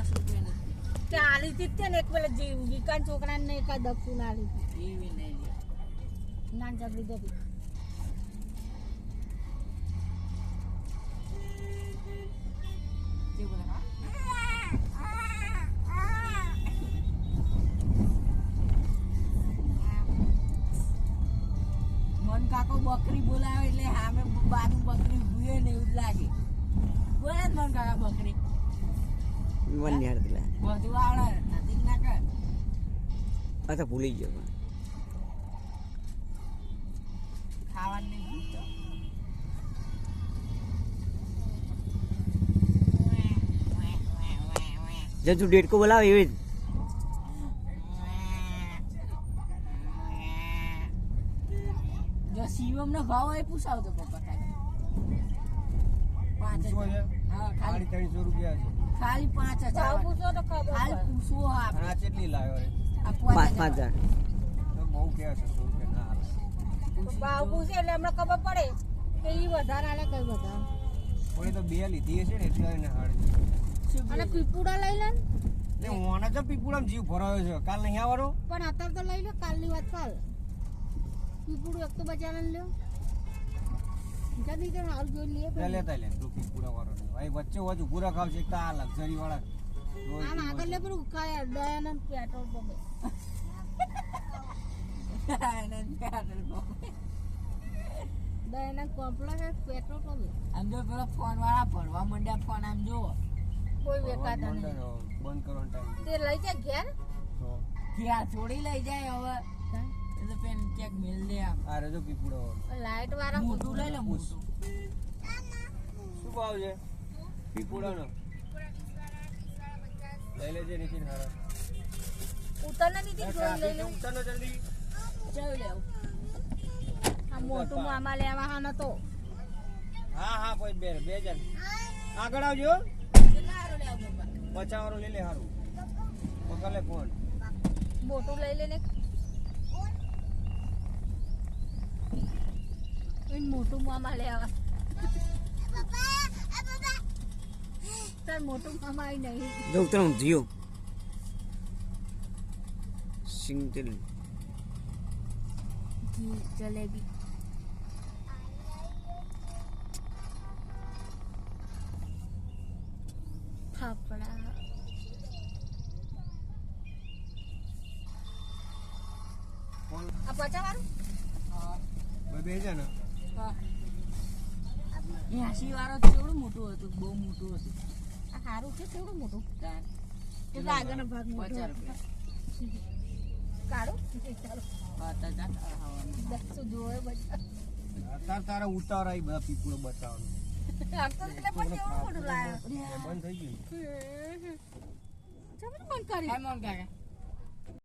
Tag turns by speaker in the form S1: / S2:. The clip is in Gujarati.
S1: દસ રૂપિયા
S2: તે આલી હતી તે ને એક પેલા જે વિકાન છોકરાને ને એકાદ આલી હતી
S1: એવી નહીં
S2: ના જબરી જબરી
S1: તે બોલે હા મન કાકો બકરી બોલાવે એટલે સામે બાજુ બકરી ભૂએ ને એવું જ લાગે. બોલે જ મન કાકા બકરી.
S3: મને નહીં હારતી
S1: બધું આવડે નથી ના કર.
S3: આ ભૂલી ગયો.
S1: ખાવાનું નહીં ભૂલતો
S3: જે તું ડેટકો બોલાવે એવી જ.
S1: જો શિવમ નો ભાવ હોય પૂછાવતો પપ્પા પાંચ
S4: છે?
S1: હજાર. હા ખાલી
S4: ત્રણસો રૂપિયા છે.
S1: ખાલી પાંચ હજાર.
S2: પૂછો તો ખબર
S1: ખાલી. પૂછવો આપણે
S4: આ કેટલી લાવ્યો
S1: આ
S3: પાંચ પાંચ હજાર.
S4: તો બહુ કે છે ના
S2: ભાવ પૂછે એટલે હમણાં ખબર પડે કે ઈ વધારે આલે કઈ વધારે.
S4: કોઈ તો બે લીધી હશે ને એટલે એને હાડ
S2: અને પીપુડા લઈ લે ને.
S4: ઓને તો પીપુડામાં જીવ ભરાયો છે. કાલ નહીં આવવાનો?
S2: પણ અત્યારે તો લઈ લો કાલની વાત કાલ પીપુડું એક તો બજારે લ્યો. જલ્દી તો હાલ જોઈ લઈએ
S4: લે લેતા લે તું પીપુડા વાળો ભાઈ વચ્ચે વચ્ચે પૂરા ખાવ છે એક આ લક્ઝરી વાળા રોજ
S2: આમ આગળ લે પેલું કાયા દયાનંદ પેટ્રોલ પંપે. દયાનંદ કોમ્પ્લેક્સ પેટ્રોલ પંપે.
S1: આમ જો પેલો ફોન વાળા ભરવા મંડ્યા ફોન આમ જો
S2: કોઈ વેકાતા નહીં.
S4: બંધ કરવાનો ટાઈમ
S2: તે લઈ જાય ઘેર?
S1: ત્યાં થોડી લઈ જાય હવે. ચેક મેલ દે આમ.
S4: આ રેજો પીપળો.
S2: લાઈટ વાળા
S1: મોટું લઈ લે મોટું
S4: શું ભાવ છે? પીપુડાનો લઈ લેજે નીતિન હારા.
S2: ઉતરને નીતિન જોઈ લઈ લે
S4: ઉતારનો જલ્દી.
S1: જોઈ લેવ
S2: આ મોટું મામા લેવા હા નતો
S4: હા હા કોઈ બે બે જણ આગળ આવજો
S1: કેટલા હારું લેવું પપ્પા?
S4: બચાવવાનો લઈ લે હારું. પકડ લે ફોન.
S2: મોટું લઈ લે ને. ઈ મોટું મામા લેવા તાર મોટું મામા આઈ નહીં
S3: જો ઉતરો જીઓ સિંગતેલ
S2: ઘી જલેબી ફાફડા
S4: ફોન
S2: આ પચા વાળું
S1: હા
S4: બે છે ને
S1: હા એસી વાળો તો કેવડું મોટું હતું બહુ મોટું હતું.
S2: આ સારું છે કેવડું મોટું?
S1: તાર
S2: એટલે આગળનો ભાગ મોટો કાઢો ચાલો
S1: હા તો તારા ઉતારા
S2: દસો જોવે બધા.
S4: બચાવવાનું એ બંધ થઈ ગયું.